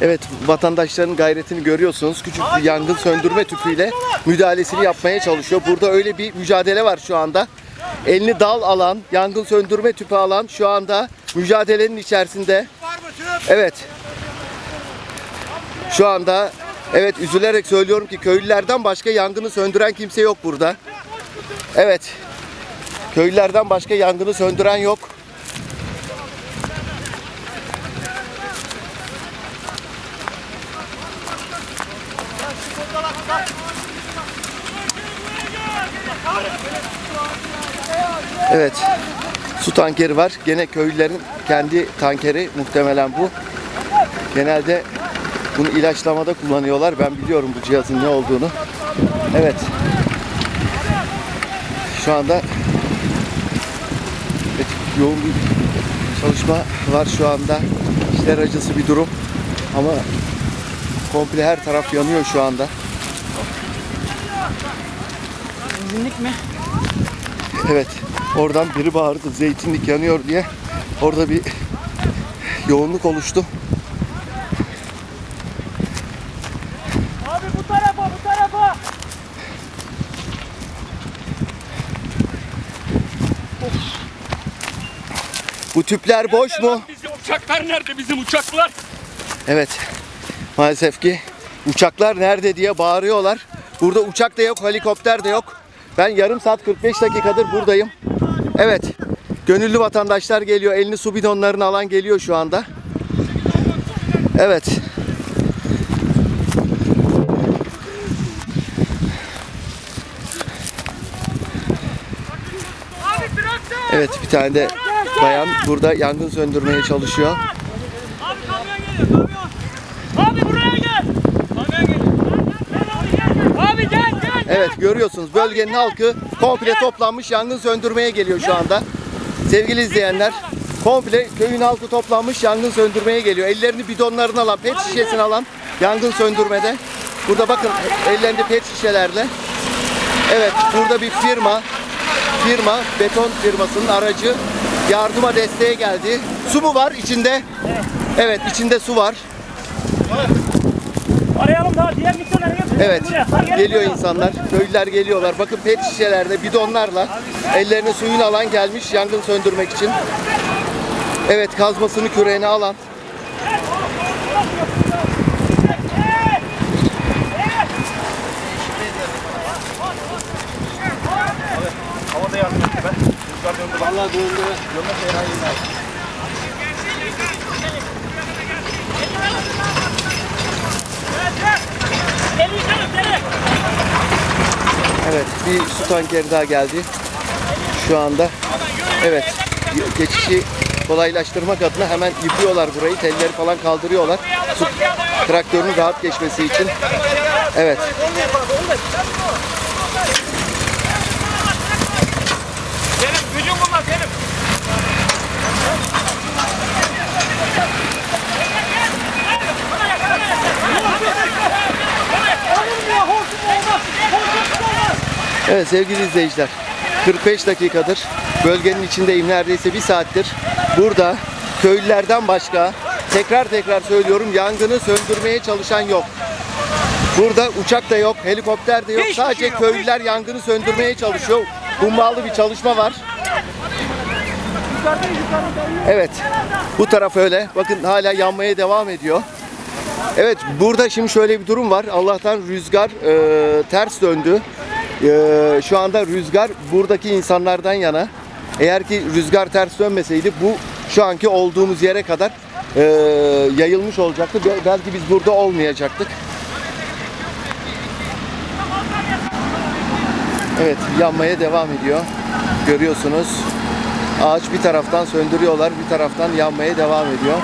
Evet vatandaşların gayretini görüyorsunuz. Küçük bir yangın söndürme tüpüyle müdahalesini yapmaya çalışıyor. Burada öyle bir mücadele var şu anda. Elini dal alan, yangın söndürme tüpü alan şu anda mücadelenin içerisinde. Evet. Şu anda evet üzülerek söylüyorum ki köylülerden başka yangını söndüren kimse yok burada. Evet. Köylülerden başka yangını söndüren yok. Evet. Su tankeri var. Gene köylülerin kendi tankeri muhtemelen bu. Genelde bunu ilaçlamada kullanıyorlar. Ben biliyorum bu cihazın ne olduğunu. Evet. Şu anda evet, yoğun bir çalışma var şu anda. İşler acısı bir durum. Ama komple her taraf yanıyor şu anda. Benzinlik mi? Evet. Oradan biri bağırdı zeytinlik yanıyor diye. Orada bir yoğunluk oluştu. Abi bu tarafa bu tarafa. Bu tüpler boş mu? Bizim uçaklar nerede bizim uçaklar? Evet. Maalesef ki uçaklar nerede diye bağırıyorlar. Burada uçak da yok, helikopter de yok. Ben yarım saat 45 dakikadır buradayım. Evet. Gönüllü vatandaşlar geliyor. Elini su bidonlarını alan geliyor şu anda. Evet. Evet bir tane de bayan burada yangın söndürmeye çalışıyor. Abi kamyon geliyor kamyon. Abi buraya gel. Kamyon geliyor. Abi gel gel. Evet görüyorsunuz bölgenin halkı komple toplanmış yangın söndürmeye geliyor şu anda. Sevgili izleyenler komple köyün halkı toplanmış yangın söndürmeye geliyor. Ellerini bidonlarını alan, pet şişesini alan yangın söndürmede. Burada bakın ellerinde pet şişelerle. Evet burada bir firma, firma beton firmasının aracı yardıma desteğe geldi. Su mu var içinde? Evet içinde su var. Arayalım daha diğer götür. Evet. Geliyor insanlar, köylüler geliyorlar. Bakın pet şişelerde, bidonlarla ellerine suyunu alan gelmiş yangın söndürmek için. Evet, kazmasını küreğine alan. Gel bir su tankeri daha geldi. Şu anda. Evet, geçişi kolaylaştırmak adına hemen yıkıyorlar burayı. Telleri falan kaldırıyorlar. Su traktörünün rahat geçmesi için. Evet. Selim gücün bunlar Selim. Evet sevgili izleyiciler 45 dakikadır bölgenin içindeyim neredeyse bir saattir burada köylülerden başka tekrar tekrar söylüyorum yangını söndürmeye çalışan yok. Burada uçak da yok, helikopter de yok. Hiçbir Sadece şey yok, köylüler yangını söndürmeye çalışıyor. Hummalı bir çalışma var. Evet. Bu taraf öyle. Bakın hala yanmaya devam ediyor. Evet burada şimdi şöyle bir durum var. Allah'tan rüzgar e, ters döndü. E, şu anda rüzgar buradaki insanlardan yana. Eğer ki rüzgar ters dönmeseydi bu şu anki olduğumuz yere kadar e, yayılmış olacaktı. Bel- Belki biz burada olmayacaktık. Evet yanmaya devam ediyor. Görüyorsunuz. Ağaç bir taraftan söndürüyorlar, bir taraftan yanmaya devam ediyor.